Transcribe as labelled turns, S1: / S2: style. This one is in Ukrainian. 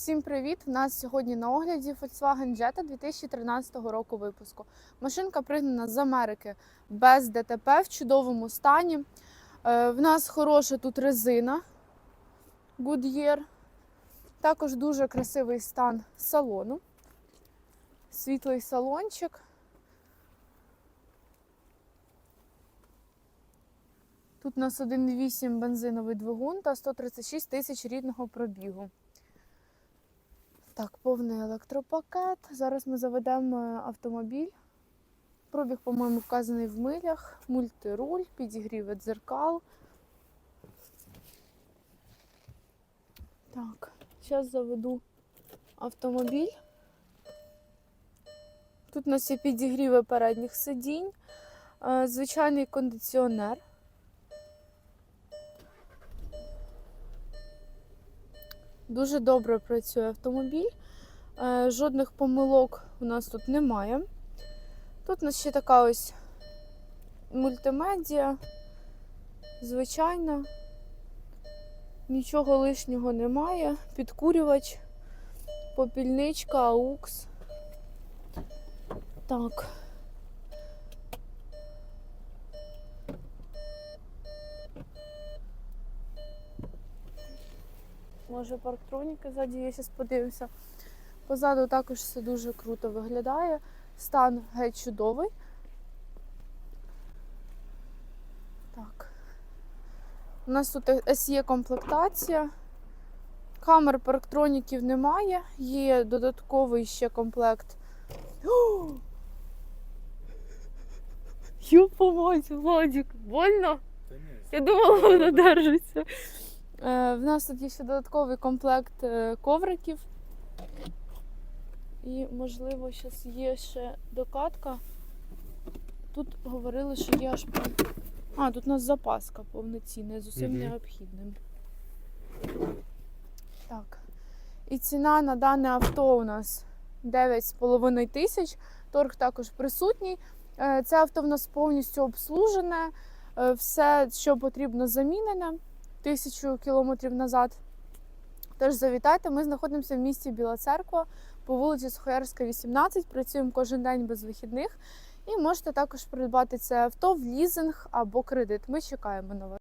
S1: Всім привіт! У нас сьогодні на огляді Volkswagen Jetta 2013 року випуску. Машинка пригнана з Америки без ДТП в чудовому стані. Е, В нас хороша тут резина Goodyear. Також дуже красивий стан салону. Світлий салончик. Тут у нас 1,8 бензиновий двигун та 136 тисяч рідного пробігу. Так, повний електропакет. Зараз ми заведемо автомобіль. Пробіг, по-моєму, вказаний в милях, мультируль, підігрів дзеркал. Так, зараз заведу автомобіль. Тут у нас є підігріви передніх сидінь, е, звичайний кондиціонер. Дуже добре працює автомобіль. Е, Жодних помилок у нас тут немає. Тут у нас ще така ось мультимедіа. Звичайно, нічого лишнього немає. Підкурювач, попільничка, аукс. Так. Може парктроніки ззаді, я зараз подивлюся. Позаду також все дуже круто виглядає. Стан геть чудовий. Так. У нас тут SE комплектація. Камер парктроніків немає. Є додатковий ще комплект. Юпа мать, Владик, больно?
S2: Та ні,
S1: Я думала, вона держиться. Е, в нас тут є ще додатковий комплект е, ковриків. І, можливо, зараз є ще докатка. Тут говорили, що є аж. А, тут у нас запаска повноцінна з усім необхідним. Так. І ціна на дане авто у нас 9,5 тисяч. Торг також присутній. Е, Це авто в нас повністю обслужене. Все, що потрібно, замінене тисячу кілометрів назад. Тож завітайте, ми знаходимося в місті Біла Церква по вулиці Сухоярська, 18. Працюємо кожен день без вихідних. І можете також придбати це авто в лізинг або кредит. Ми чекаємо на вас.